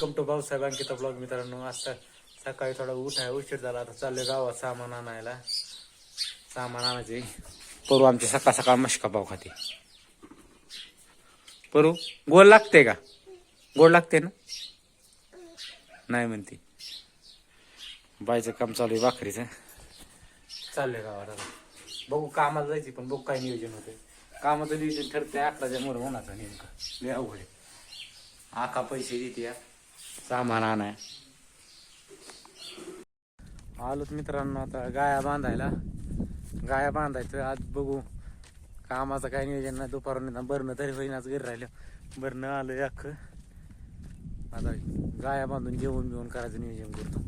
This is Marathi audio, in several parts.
Welcome to Bhausaheb Ankita blog मित्रांनो आता सकाळी थोडा उठाय उशीर झाला आता चाललोय गावात सामान आणायला सामान आणायचे परू आमची सकाळ सकाळ मशका पाव खाते परू गोड लागते का गोड लागते ना नाही म्हणते बायचं काम चालू आहे भाकरीचं चाललंय गावात आता बघू कामाला जायची पण बघू काय नियोजन होते कामाचं नियोजन ठरते अकराच्या मोर होणार नेमकं लय अवघड आहे आका पैसे देते या सामान आणाय आलोच मित्रांनो आता गाया बांधायला. गाया बांधायचं. आज बघू कामाचं काय नियोजन नाही. दुपारून बरणं तरी होईनाच घरी राहिलं. बरणं आलं अख्खं. आता गाया बांधून जेवण बिवून करायचं नियोजन करतो.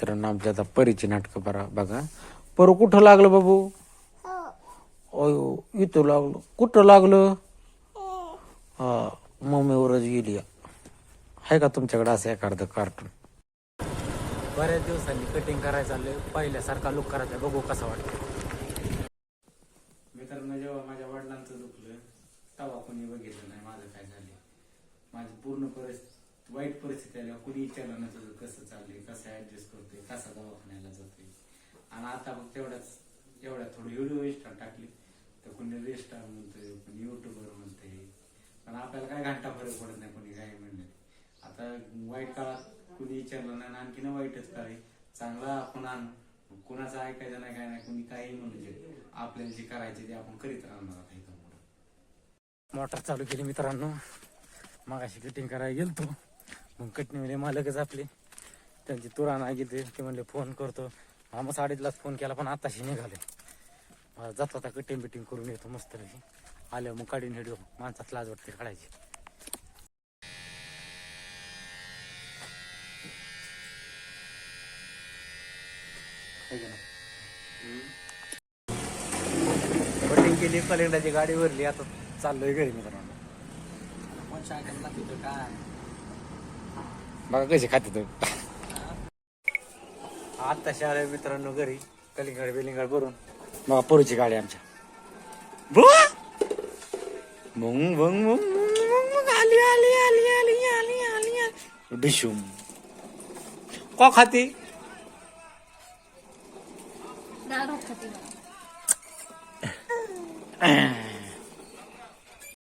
तर आमच्या आता परीची नाटकं बरा बघा. परू कुठं लागलं बाबू? अयो इथं लागलं. कुठं लागलं? हा मम्मीवरच गेली. आहे का तुमच्याकडे असं एखादं कार्टून बऱ्याच दिवसांनी कटिंग करायचं चाललंय पहिल्यासारखा लुक करायचा बघू कसा वाटतं मित्रांनो जेव्हा माझ्या वडिलांचं दुखलं तेव्हा कोणी बघितलं नाही माझं काय झाले माझी पूर्ण परिस्थिती वाईट परिस्थिती आल्यावर कुणी विचारलं नाही तुझं कसं चाललंय कसं ऍडजस्ट करतोय कसा दवाखान्याला जातोय? आणि आता फक्त तेवढ्याच एवढ्या थोडं व्हिडिओ रेस्टार टाकली. तर कुणी रेस्टार म्हणतोय कुणी युट्यूबर म्हणतोय. पण आपल्याला काय घंटा फरक पडत नाही कोणी काय म्हणलं. आता वाईट काळात कुणी विचारलं नाही आणि आणखीन वाईटच काळ आहे. चांगला आपण आणू. कुणाचं ऐकायचं नाही काय नाही कुणी काही म्हणजे आपल्याला जे करायचे ते आपण करीत राहणार आता इथं मोटर चालू केली मित्रांनो. मागाशी कटिंग करायला गेलतो. मग कटणीवले मालकच आपले. त्यांची तुरा नाही गेली ते म्हणले फोन करतो. आम्हा साडेतलाच फोन केला पण आताशी निघाले. मला जातो आता कटिंग बिटिंग करून येतो मस्त आल्या मग काढून व्हिडिओ माणसात लाज वाटते काढायची. कटिंग केली कलेंडाची गाडी भरली आता चाललोय घरी मित्रांनो. बघा कशी खाते तो आता शाळे मित्रांनो घरी कलिंगड बिलिंगड भरून बघा पोरीची गाडी आमच्या बुवा! भुंग भुंग भुंग भुंग भुंग भुंग. आली आली आली आली आली आली आली डिशुम को खाती मला.